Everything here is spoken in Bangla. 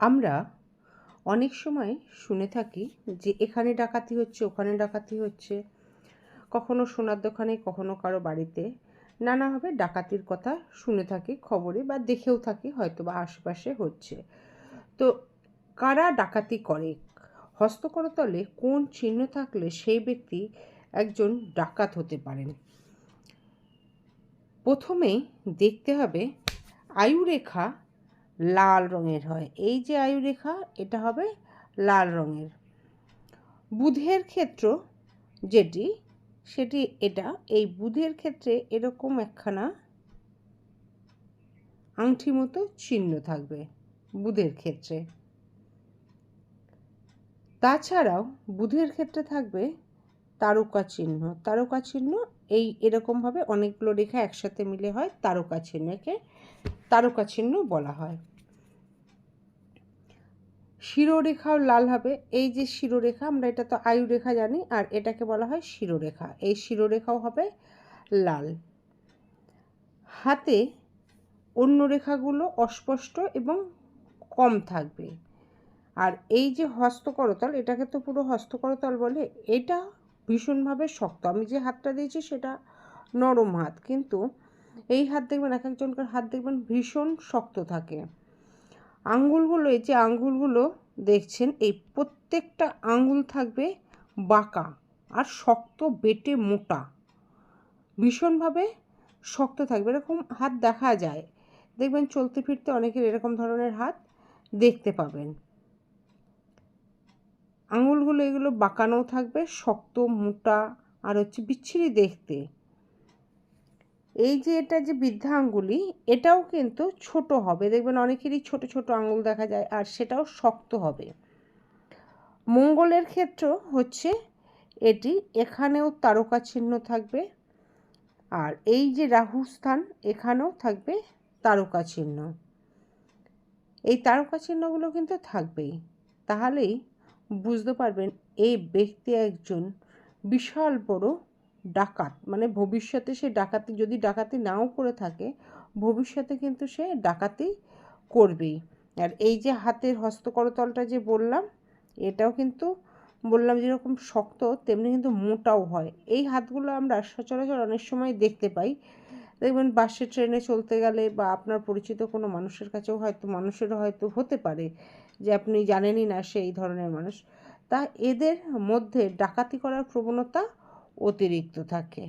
আমরা অনেক সময় শুনে থাকি যে এখানে ডাকাতি হচ্ছে, ওখানে ডাকাতি হচ্ছে। কখনো সোনার দোকানে, কখনো কারও বাড়িতে। নানাভাবে ডাকাতির কথা শুনে থাকি, খবরে বা দেখেও থাকি হয়তো বা আশেপাশে হচ্ছে। তো কারা ডাকাতি করে? হস্তকরতলে কোন চিহ্ন থাকলে সেই ব্যক্তি একজন ডাকাত হতে পারেন? প্রথমেই দেখতে হবে আয়ুরেখা লাল রঙের হয়। এই যে আয়ুরেখা, এটা হবে লাল রঙের। বুধের ক্ষেত্র যেটি, সেটি এটা। এই বুধের ক্ষেত্রে এরকম একখানা আংটি মতো চিহ্ন থাকবে বুধের ক্ষেত্রে। তাছাড়াও বুধের ক্ষেত্রে থাকবে তারকা চিহ্ন। তারকা চিহ্ন, এই এরকমভাবে অনেকগুলো রেখা একসাথে মিলে হয় তারকা চিহ্নকে। তারকা চিহ্ন বলা হয়। শিরোরেখাও লাল হবে। এই যে শিরোরেখা, আমরা এটা তো আয়ুরেখা জানি, আর এটাকে বলা হয় শিরোরেখা। এই শিরোরেখাও হবে লাল। হাতে অন্য রেখাগুলো অস্পষ্ট এবং কম থাকবে। আর এই যে হস্তকরতল, এটাকে তো পুরো হস্তকরতল বলে, এটা ভীষণভাবে শক্ত। আমি যে হাতটা দিয়েছি, সেটা নরম হাত। কিন্তু এই হাত দেখবেন, এক একজনকার হাত দেখবেন ভীষণ শক্ত থাকে। আঙ্গুলগুলো, এই যে আঙ্গুলগুলো দেখছেন, এই প্রত্যেকটা আঙুল থাকবে বাঁকা আর শক্ত বেটে মোটা। ভীষণভাবে শক্ত থাকবে। এরকম হাত দেখা যায়। দেখবেন চলতে ফিরতে অনেকের এরকম ধরনের হাত দেখতে পাবেন। আঙুলগুলো এগুলো বাঁকানোও থাকবে, শক্ত, মোটা আর হচ্ছে বিচ্ছিরি দেখতে। এই যে এটা যে বৃদ্ধা আঙ্গুলি এটাও কিন্তু ছোট হবে। দেখবেন অনেকেরই ছোট ছোট আঙ্গুল দেখা যায় আর সেটাও শক্ত হবে। মঙ্গলের ক্ষেত্র হচ্ছে এটি, এখানেও তারকা চিহ্ন থাকবে আর এই যে রাহু স্থান, এখানেও থাকবে তারকা চিহ্ন। এই তারকা চিহ্নগুলো কিন্তু থাকবেই। তাহলেই বুঝতে পারবেন এই ব্যক্তি একজন বিশাল বড় ডাকাত। মানে ভবিষ্যতে সে ডাকাতি, যদি ডাকাতি নাও করে থাকে, ভবিষ্যতে কিন্তু সে ডাকাতি করবেই। আর এই যে হাতের হস্তকরতলটা যে বললাম, এটাও কিন্তু বললাম যেরকম শক্ত, তেমনি কিন্তু মোটাও হয়। এই হাতগুলো আমরা সচরাচর অনেক সময় দেখতে পাই। দেখবেন বাসে, ট্রেনে চলতে গেলে বা আপনার পরিচিত কোনো মানুষের কাছেও হয়তো, মানুষেরও হয়তো হতে পারে যে আপনি জানেনই না সে এই ধরনের মানুষ। তা এদের মধ্যে ডাকাতি করার প্রবণতা অতিরিক্ত থাকে।